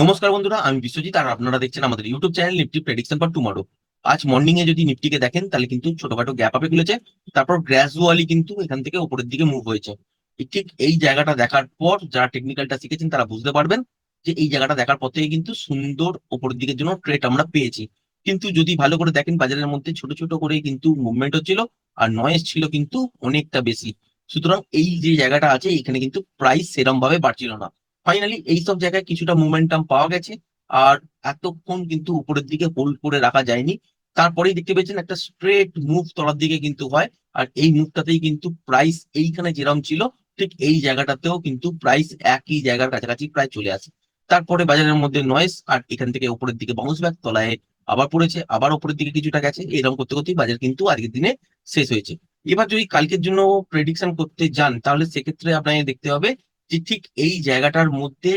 নমস্কার বন্ধুরা, আমি বিশ্বজিৎ আর আপনারা দেখছেন আমাদের YouTube channel Nifty prediction for tomorrow আজ মর্নিং এ যদি নিফটিকে দেখেন, তাহলে কিন্তু ছোটখাটো গ্যাপ আপে খুলেছে, তারপর গ্র্যাজুয়ালি কিন্তু এখান থেকে উপরের দিকে মুভ হয়েছে। ঠিক এই জায়গাটা দেখার পর যারা টেকনিক্যালটা শিখেছেন, তারা বুঝতে পারবেন যে এই জায়গাটা দেখার পর থেকে কিন্তু সুন্দর উপরের দিকের জন্য ট্রেড আমরা পেয়েছি। কিন্তু যদি ভালো করে দেখেন, বাজারের মধ্যে ছোট ছোট করে কিন্তু মুভমেন্ট হচ্ছিল আর নয়েজ ছিল কিন্তু অনেকটা বেশি। সুতরাং এই যে জায়গাটা আছে, এখানে কিন্তু প্রাইস সেরম ভাবে বাড়ছিল না। ফাইনালি এই সব জায়গায় কিছুটা মোমেন্টাম পাওয়া গেছে। আর এতক্ষণ কিন্তু উপরের দিকে হোল্ড করে রাখা যায়নি। তারপরেই দেখতে পেয়েছেন একটা স্ট্রেট মুভ তলার দিকে কিন্তু হয়। আর এই মুভটাতেই কিন্তু প্রাইস এইখানে যেরকম ছিল, ঠিক এই জায়গাটাতেও কিন্তু প্রাইস একই জায়গার কাছাকাছি প্রায় চলে আসে। তারপরে বাজারের মধ্যে নয়েস আর এখান থেকে উপরের দিকে বাউন্স ব্যাক তলায় আবার পড়েছে, আবার উপরের দিকে কিছুটা গেছে। এরকম করতে করতেই বাজার কিন্তু আজকের দিনে শেষ হয়েছে। এবার যদি কালকের জন্য প্রেডিকশন করতে যান, তাহলে সেক্ষেত্রে আপনাকে দেখতে হবে যে ঠিক এই জায়গাটার মধ্যে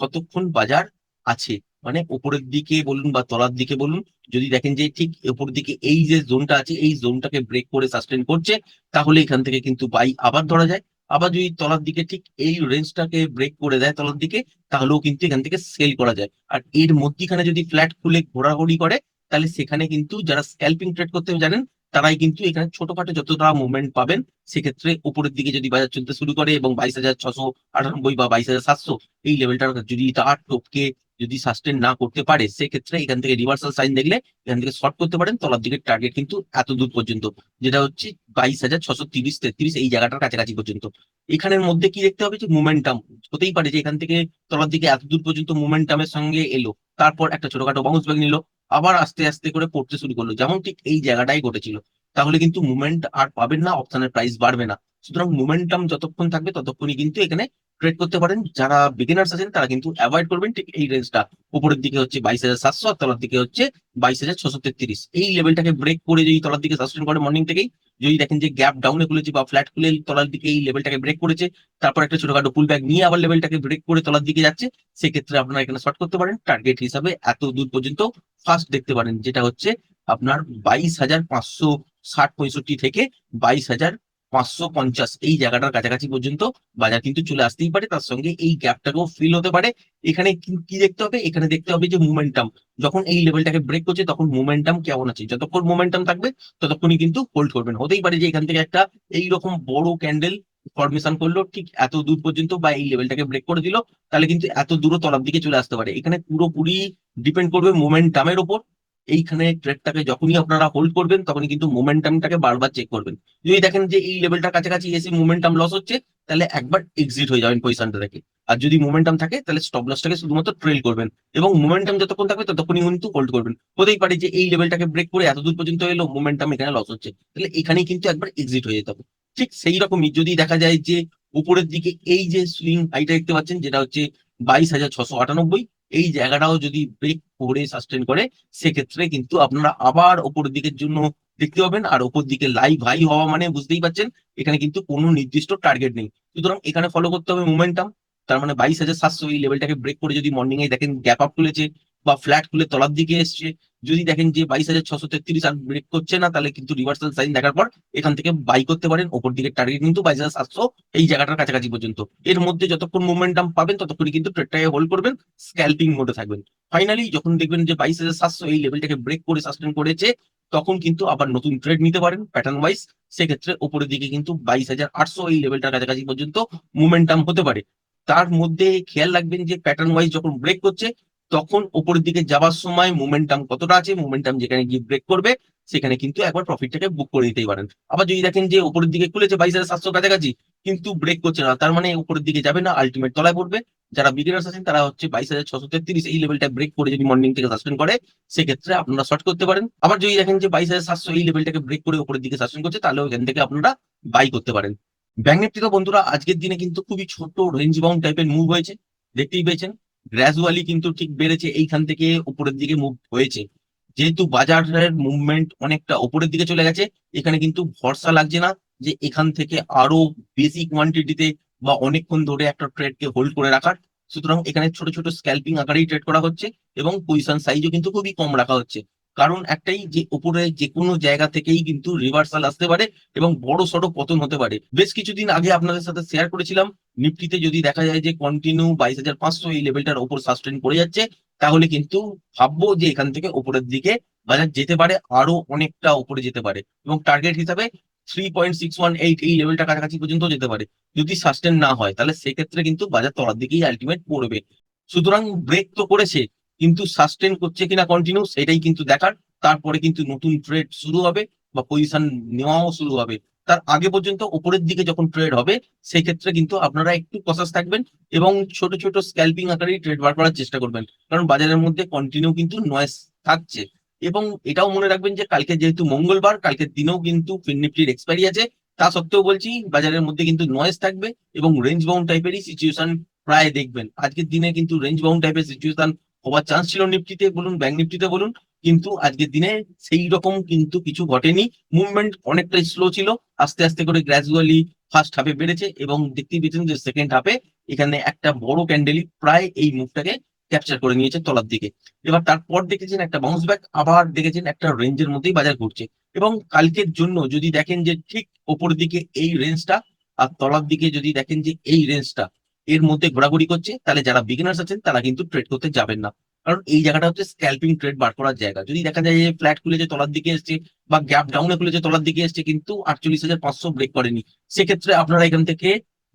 কতক্ষণ বাজার আছে? মানে উপরের দিকে বলুন বা তলার দিকে বলুন, যদি দেখেন যে ঠিক উপরের দিকে এই যে জোনটা আছে, এই জোনটাকে ব্রেক করে সাস্টেন করছে, তাহলে এখান থেকে কিন্তু বাই আবার ধরা যায়। আবার যদি তলার দিকে ঠিক এই রেঞ্জটাকে ব্রেক করে দেয় তলার দিকে, তাহলেও কিন্তু এখান থেকে সেল করা যায়। আর এর মধ্যিখানে যদি ফ্ল্যাট খুলে ঘোরাঘুরি করে, তাহলে সেখানে কিন্তু যারা স্ক্যাল্পিং ট্রেড করতে জানেন তারাই কিন্তু এখানে ছোটখাটো যত যতটা মুভমেন্ট পাবেন, সেক্ষেত্রে উপরের দিকে যদি বাজার চলতে শুরু করে এবং বাইশ হাজার ছশো আটানব্বই বা বাইশ হাজার সাতশো, এই লেভেলটার যদি তার টপকে যদি সাস্টেন না করতে পারে, সেক্ষেত্রে এখান থেকে রিভার্সাল সাইন দেখলে এখান থেকে শর্ট করতে পারেন, তলার দিকে টার্গেট কিন্তু এত দূর পর্যন্ত, যেটা হচ্ছে বাইশ হাজার ছশো তিরিশ তেত্রিশ এই জায়গাটার কাছাকাছি পর্যন্ত। এখানের মধ্যে কি দেখতে হবে যে মোমেন্টাম হতেই পারে যে এখান থেকে তলার দিকে এত দূর পর্যন্ত মোমেন্টামের সঙ্গে এলো, তারপর একটা ছোটখাটো বাউন্স ব্যাগ নিল আবার আস্তে আস্তে করে পড়তে শুরু করল। যেমন ঠিক এই জায়গাটাই ঘটেছিল। তাহলে কিন্তু মুভমেন্ট আর পাবেন না অপশনের প্রাইস বাড়বে না। সুতরাং মোমেন্টাম যতক্ষণ থাকবে ততক্ষণই কিন্তু এখানে ট্রেড করতে পারেন। যারা বিগিনার্স আছেন, তারা কিন্তু অ্যাভয়েড করবেন ঠিক এই রেঞ্জটা উপরের দিকে হচ্ছে বাইশ হাজার সাতশো আর তলার দিকে হচ্ছে বাইশ হাজার ছশো তেত্রিশ। এই লেভেলটাকে ব্রেক করে যদি তলার দিকে সাস্টেন করে মর্নিং থেকেই, যদি দেখেন যে গ্যাপ ডাউনে খুলেছে বা ফ্ল্যাট খুলে তলার দিকে এই লেভেলটাকে ব্রেক করেছে, তারপর একটা ছোটখাটো পুল ব্যাক নিয়ে আবার লেভেলটাকে ব্রেক করে তলার দিকে যাচ্ছে, সেক্ষেত্রে আপনারা এখানে শর্ট করতে পারেন। টার্গেট হিসাবে এত দূর পর্যন্ত ফার্স্ট দেখতে পারেন, যেটা হচ্ছে আপনার বাইশ হাজার পাঁচশো ষাট পঁয়ষট্টি থেকে বাইশ হাজার পাঁচশো পঞ্চাশ। এই জায়গাটার কাছাকাছি পর্যন্ত বাজার কিন্তু চলে আসতেই পারে, তার সঙ্গে এই গ্যাপটাকেও ফিল হতে পারে। এখানে কি- দেখতে হবে? এখানে দেখতে হবে যে মোমেন্টাম যখন এই লেভেলটাকে ব্রেক করছে, তখন মোমেন্টাম কেমন আছে? যতক্ষণ মোমেন্টাম থাকবে, ততক্ষণই কিন্তু হোল্ড করবেন। হতেই পারে যে এখান থেকে একটা এইরকম বড় ক্যান্ডেল ফরমেশন করল, ঠিক এত দূর পর্যন্ত বা এই লেভেলটাকে ব্রেক করে দিল, তাহলে কিন্তু এত দূর তলার দিকে চলে আসতে পারে। এখানে পুরোপুরি ডিপেন্ড করবে মোমেন্টামের ওপর। এইখানে ট্রেডটাকে যখনই আপনারা হোল্ড করবেন, তখনই কিন্তু মোমেন্টামটাকে বারবার চেক করবেন। যদি দেখেন যে এই লেভেলটার কাছাকাছি এসে মোমেন্টাম লস হচ্ছে, তাহলে একবার এক্সিট হয়ে যাবেন পজিশনটা থেকে আর যদি মোমেন্টাম থাকে, তাহলে স্টপ লসটাকে শুধুমাত্র ট্রেল করবেন। এবং মোমেন্টাম যতক্ষণ থাকবে, ততক্ষণই কিন্তু হোল্ড করবেন। হতেই পারে যে এই লেভেলটাকে ব্রেক করে এত দূর পর্যন্ত এলো মোমেন্টাম এখানে লস হচ্ছে। তাহলে এখানেই কিন্তু একবার এক্সিট হয়ে যেতে হবে। ঠিক সেই রকমই যদি দেখা যায় যে উপরের দিকে এই যে সুইং হাইটা দেখতে পাচ্ছেন, যেটা হচ্ছে বাইশ হাজার ছশো আটানব্বই এই জায়গাটাও যদি ব্রেক করে সাস্টেন করে, সেক্ষেত্রে কিন্তু আপনারা আবার ওপরের দিকের জন্য দেখতে পাবেন। আর ওপর দিকে লাইভ হাই হওয়া মানে বুঝতেই পারছেন, এখানে কিন্তু কোনো নির্দিষ্ট টার্গেট নেই। সুতরাং এখানে ফলো করতে হবে মোমেন্টাম তার মানে বাইশ হাজার সাতশো এই লেভেলটাকে ব্রেক করে যদি মর্নিং এ দেখেন গ্যাপ আপ খুলেছে বা ফ্ল্যাট খুলে তলার দিকে এসছে। যদি দেখেন যে বাইশ হাজার ছশো তেত্রিশ আর ব্রেক করছে না, তাহলে কিন্তু রিভার্সাল সাইন দেখার পর এখান থেকে বাই করতে পারেন। ওপর দিকে টার্গেট কিন্তু বাইশ হাজার সাতশো এই জায়গাটার কাছাকাছি পর্যন্ত। এর মধ্যে যতক্ষণ মোমেন্টাম পাবেন ততক্ষণ কিন্তু ট্রেডটাকে হোল্ড করবেন স্ক্যাল্পিং মোডে থাকবেন। ফাইনালি যখন দেখবেন যে বাইশ হাজার সাতশো এই লেভেলটাকে ব্রেক করে সাস্টেন করেছে, তখন কিন্তু আবার নতুন ট্রেড নিতে পারেন প্যাটার্ন ওয়াইজ সেক্ষেত্রে ওপরের দিকে কিন্তু বাইশ হাজার আটশো এই লেভেলটার কাছাকাছি পর্যন্ত মোমেন্টাম হতে পারে। তার মধ্যে খেয়াল রাখবেন যে প্যাটার্ন ওয়াইজ যখন ব্রেক করছে তখন উপরের দিকে যাওয়ার সময় মোমেন্টাম কতটা আছে? মোমেন্টাম যেখানে গিয়ে ব্রেক করবে, সেখানে কিন্তু একবার প্রফিটটাকে বুক করে দিতেই পারেন। আবার যদি দেখেন যে উপরের দিকে খুলেছে বাইশ হাজার সাতশো কাছাকাছি, কিন্তু ব্রেক করছে না, তার মানে উপরের দিকে যাবে না আলটিমেট তলায় পড়বে। যারা বিগিনার্স আছেন, তারা হচ্ছে বাইশ হাজার ছশো তেত্রিশ, এই লেভেলটা ব্রেক করে যদি মর্নিং থেকে সাসপেন্ড করে, সেক্ষেত্রে আপনারা শর্ট করতে পারেন। আবার যদি দেখেন যে বাইশ হাজার সাতশো এই লেভেলটাকে ব্রেক করে উপরের দিকে সাসপেন্ড করছে, তাহলে ওখান থেকে আপনারা বাই করতে পারেন। ব্যাঙ্ক নিফটি তো বন্ধুরা, আজকের দিনে কিন্তু খুবই ছোট রেঞ্জ বাউন্ড টাইপের মুভ হয়েছে। দেখতেই পেয়েছেন। গ্রাজুয়ালি কিন্তু ঠিক বেড়েছে, এইখান থেকে উপরের দিকে মুভ হয়েছে। যেহেতু বাজারের মুভমেন্ট অনেকটা উপরের দিকে চলে গেছে, এখানে কিন্তু ভরসা লাগছে না যে এখান থেকে আরও বেশি কোয়ান্টিটিতে বা অনেকক্ষণ ধরে একটা ট্রেডকে হোল্ড করে রাখার। সুতরাং এখানে ছোট ছোট স্ক্যাল্পিং আকারেই ট্রেড করা হচ্ছে এবং পজিশন সাইজও কিন্তু খুবই কম রাখা হচ্ছে। কারণ একটাই যে উপরে যে কোনো জায়গা থেকেই কিন্তু রিভার্সাল আসতে পারে এবং বড় সড়ো পতন হতে পারে। বেশ কিছুদিন আগে আপনাদের সাথে শেয়ার করেছিলাম, নিফটিতে যদি দেখা যায় যে কন্টিনিউ বাইশ হাজার পাঁচশো এই লেভেলটার ওপর সাস্টেন করে যাচ্ছে, তাহলে কিন্তু ভাববো যে এখান থেকে উপরের দিকে বাজার যেতে পারে আরও অনেকটা উপরে যেতে পারে এবং টার্গেট হিসাবে three point six one eight এই লেভেলটা কাছাকাছি পর্যন্ত যেতে পারে। যদি সাস্টেন না হয়, তাহলে সেক্ষেত্রে কিন্তু বাজার তলার দিকেই আলটিমেট পড়বে। সুতরাং ব্রেক তো করেছে কিন্তু সাস্টেন করছে কিনা কন্টিনিউ সেটাই কিন্তু দেখার। তারপরে কিন্তু নতুন ট্রেড শুরু হবে বা পজিশন নেওয়াও শুরু হবে। তার আগে পর্যন্ত উপরের দিকে যখন ট্রেড হবে সেই ক্ষেত্রে কিন্তু আপনারা একটু কসাস থাকবেন এবং ছোট ছোট স্ক্যাল্পিং আকারে ট্রেড বার করার চেষ্টা করবেন। কারণ বাজারের মধ্যে কন্টিনিউ কিন্তু নয়েস থাকছে। এবং এটাও মনে রাখবেন যে কালকে যেহেতু মঙ্গলবার, কালকের দিনেও কিন্তু ফিন নিফটির এক্সপায়ারি আছে। তা সত্ত্বেও বলছি, বাজারের মধ্যে কিন্তু নয়েস থাকবে এবং রেঞ্জ বাউন্ড টাইপেরই সিচুয়েশন প্রায় দেখবেন। আজকের দিনে কিন্তু রেঞ্জ বাউন্ড টাইপের সিচুয়েশন হওয়ার চান্স ছিল নিফটিতে, বলুন ব্যাংক নিফটিতে বলুন, কিন্তু আজকের দিনে সেই রকম কিন্তু কিছু ঘটেনি। মুভমেন্ট অনেকটাই স্লো ছিল, আস্তে আস্তে করে গ্র্যাজুয়ালি ফার্স্ট হাফে বেড়েছে এবং দেখতেই পেয়েছেন যে সেকেন্ড হাফে এখানে একটা বড় ক্যান্ডেলই প্রায় এই মুভটাকে ক্যাপচার করে নিয়েছে তলার দিকে। এবার তারপর দেখেছেন একটা বাউন্স ব্যাক আবার দেখেছেন একটা রেঞ্জের মধ্যেই বাজার ঘুরছে। এবং কালকের জন্য যদি দেখেন যে ঠিক ওপরের দিকে এই রেঞ্জটা আর তলার দিকে যদি দেখেন যে এই রেঞ্জটা এর মধ্যে ঘোরাঘুরি করছে, তাহলে যারা বিগিনার্স আছেন, তারা কিন্তু ট্রেড করতে যাবেন না। কারণ এই জায়গাটা হচ্ছে স্ক্যালপিং ট্রেড বার করার জায়গা। যদি দেখা যায় যে ফ্ল্যাট খুলেছে, তলার দিকে এসছে বা গ্যাপ ডাউনে খুলেছে, তলার দিকে এসছে, কিন্তু আটচল্লিশ হাজার পাঁচশো ব্রেক করেনি, সেক্ষেত্রে আপনারা এখান থেকে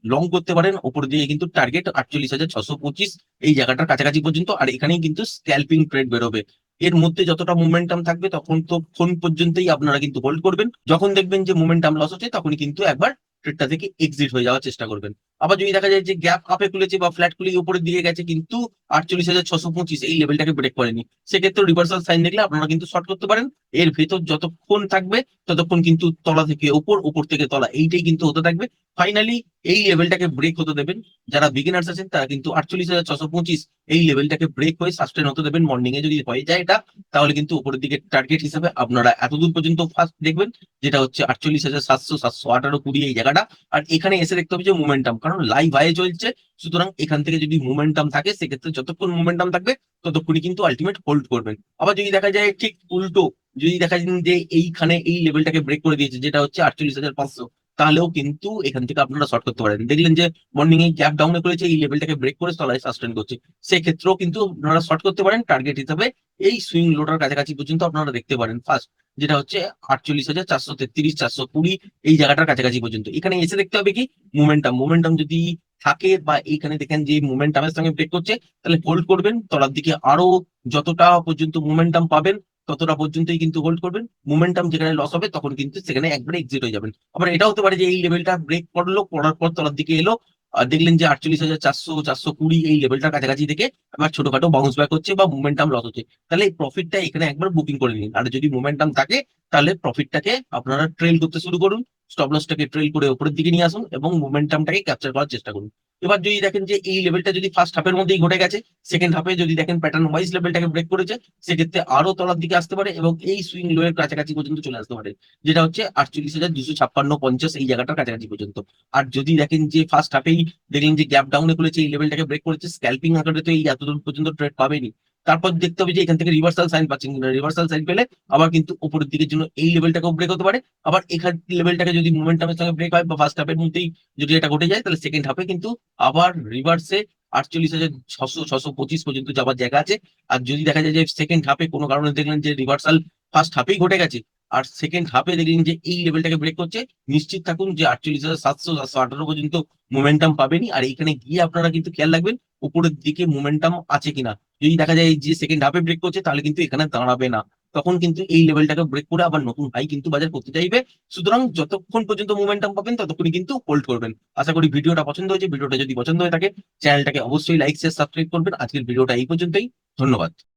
লং করতে পারেন, ওপর দিয়ে কিন্তু টার্গেট আটচল্লিশ হাজার ছশো পঁচিশ, এই জায়গাটার কাছাকাছি পর্যন্ত, আর এখানেই কিন্তু স্ক্যালপিং ট্রেড বেরোবে। এর মধ্যে যতটা মোমেন্টাম থাকবে, তখন তো ফোন পর্যন্তই আপনারা কিন্তু হোল্ড করবেন। যখন দেখবেন যে মোমেন্টাম লস হচ্ছে, তখনই কিন্তু একবার ট্রেডটা থেকে এক্সিট হয়ে যাওয়ার চেষ্টা করবেন। আবার যদি দেখা যায় যে গ্যাপ আপে খুলেছে বা ফ্ল্যাট খুলে উপরের দিকে গেছে, কিন্তু আটচল্লিশ হাজার ছশো পঁচিশ এই লেভেলটাকে ব্রেক করেনি। সেক্ষেত্রে রিভার্সাল সাইন দেখলে আপনারা কিন্তু শর্ট করতে পারেন। এর ভেতর যতক্ষণ থাকবে, ততক্ষণ কিন্তু তলা থেকে ওপর ওপর থেকে তলা, এইটাই কিন্তু হতে থাকবে। ফাইনালি এই লেভেলটাকে ব্রেক হতে দেবেন। যারা বিগিনার্স আছেন, তারা কিন্তু আটচল্লিশ হাজার ছশো পঁচিশ এই লেভেলটাকে ব্রেক হয়ে সাস্টেন হতে দেবেন। মর্নিং এ যদি হয়ে যায় এটা, তাহলে কিন্তু উপরের দিকে টার্গেট হিসেবে আপনারা এতদূর পর্যন্ত ফার্স্ট দেখবেন, যেটা হচ্ছে আটচল্লিশ হাজার সাতশো সাতশো আঠারো কুড়ি এই জায়গাটা। আর এখানে এসে দেখতে হবে যে মোমেন্টাম কারণ লাইভ হাই চলছে। সুতরাং এখান থেকে যদি মোমেন্টাম থাকে, সেক্ষেত্রে যতক্ষণ মোমেন্টাম থাকবে, ততক্ষণই কিন্তু আলটিমেট হোল্ড করবেন। আবার যদি দেখা যায় ঠিক উল্টো, যদি দেখা যায় যে এইখানে এই লেভেলটাকে ব্রেক করে দিয়েছে, যেটা হচ্ছে আটচল্লিশ হাজার পাঁচশো, তাহলেও কিন্তু এখান থেকে আপনারা শর্ট করতে পারেন। দেখলেন যে মর্নিং এ গ্যাপ ডাউনে করেছে, এই লেভেলটাকে ব্রেক করে তলায় সাস্টেন করছে। সেক্ষেত্রেও কিন্তু আপনারা শর্ট করতে পারেন। টার্গেট হিসাবে এই সুইং লোটার কাছাকাছি পর্যন্ত আপনারা দেখতে পারেন। ফার্স্ট যেটা হচ্ছে আটচল্লিশ হাজার চারশো তেত্রিশ, চারশো কুড়ি, এই জায়গাটার কাছাকাছি পর্যন্ত। এখানে এসে দেখতে হবে কি? মোমেন্টাম মোমেন্টাম যদি থাকে বা এইখানে দেখেন যে মোমেন্টামের সঙ্গে ব্রেক করছে, তাহলে হোল্ড করবেন, তলার দিকে আরও যতটা পর্যন্ত মোমেন্টাম পাবেন, ততটা পর্যন্তই কিন্তু হোল্ড করবেন। মোমেন্টাম যেখানে লস হবে, তখন কিন্তু সেখানে একবারে এক্সিট হয়ে যাবেন। আবার এটা হতে পারে যে এই লেভেলটা ব্রেক করল, করার পর তলার দিকে এলো দেখলেন যে আটচল্লিশ হাজার চারশো চারশো কুড়ি এই লেভেলটার কাছাকাছি থেকে আবার ছোটখাটো বাউন্স ব্যাক হচ্ছে বা মোমেন্টাম লস হচ্ছে। তাহলে এই প্রফিটটা এখানে একবার বুকিং করে নিন। আর যদি মোমেন্টাম থাকে, তাহলে প্রফিটটাকে আপনারা ট্রেল করতে শুরু করুন। স্টপ লসটাকে ট্রেল করে উপরের দিকে নিয়ে আসুন এবং মোমেন্টামটাকে ক্যাপচার করার চেষ্টা করুন। এবার যদি দেখেন যে এই লেভেলটা যদি ফার্স্ট হাফের মধ্যেই ঘটে গেছে সেকেন্ড হাফে যদি দেখেন প্যাটার্ন ওয়াইজ লেভেলটাকে ব্রেক করেছে, সেক্ষেত্রে আরও তলার দিকে আসতে পারে এবং এই সুইং লো এর কাছাকাছি পর্যন্ত চলে আসতে পারে, যেটা হচ্ছে আটচল্লিশ হাজার দুশো ছাপ্পান্ন পঞ্চাশ এই জায়গাটার কাছাকাছি পর্যন্ত। আর যদি দেখেন যে ফার্স্ট হাফেই দেখলেন যে গ্যাপ ডাউনে খুলেছে, এই লেভেলটাকে ব্রেক করেছে স্ক্যাল্পিং আকারে তো এই এতদূর পর্যন্ত ট্রেড পাবেনি। তারপর দেখতে হবে যে এখান থেকে রিভার্সাল সাইন পাচ্ছেন কিনা। রিভার্সাল সাইন পেলে আবার কিন্তু উপরের দিকের জন্য এই লেভেলটাকেও ব্রেক হতে পারে। আবার এখান লেভেলটাকে যদি মোমেন্টামের সঙ্গে ব্রেক হয় বা ফার্স্ট হাফের মধ্যেই যদি এটা ঘটে যায়, তাহলে সেকেন্ড হাফে কিন্তু আবার রিভার্সে আটচল্লিশ হাজার ছশো ছশো পঁচিশ পর্যন্ত যাওয়ার জায়গা আছে। আর যদি দেখা যায় যে সেকেন্ড হাফে কোনো কারণে দেখলেন যে রিভার্সাল ফার্স্ট হাফেই ঘটে গেছে, আর সেকেন্ড হাফে দেখলেন যে এই লেভেলটাকে ব্রেক করছে, নিশ্চিত থাকুন যে আটচল্লিশ হাজার সাতশো সাতশো আঠারো পর্যন্ত মোমেন্টাম পাবেনি আর এখানে গিয়ে আপনারা কিন্তু খেয়াল রাখবেন, উপরের দিকে মোমেন্টাম আছে কিনা। যদি দেখা যায় যে সেকেন্ড হাফে ব্রেক করছে, তাহলে কিন্তু এখানে দাঁড়াবে না। তখন কিন্তু এই লেভেলটাকে ব্রেক করে আবার নতুন হাই কিন্তু বাজার করতে চাইবে। সুতরাং যতক্ষণ পর্যন্ত মোমেন্টাম পাবেন, ততক্ষণই কিন্তু হোল্ড করবেন। আশা করি ভিডিওটা পছন্দ হয়েছে। ভিডিওটা যদি পছন্দ হয়ে থাকে চ্যানেলটাকে অবশ্যই লাইক শেয়ার সাবস্ক্রাইব করবেন। আজকের ভিডিওটা এই পর্যন্তই। ধন্যবাদ।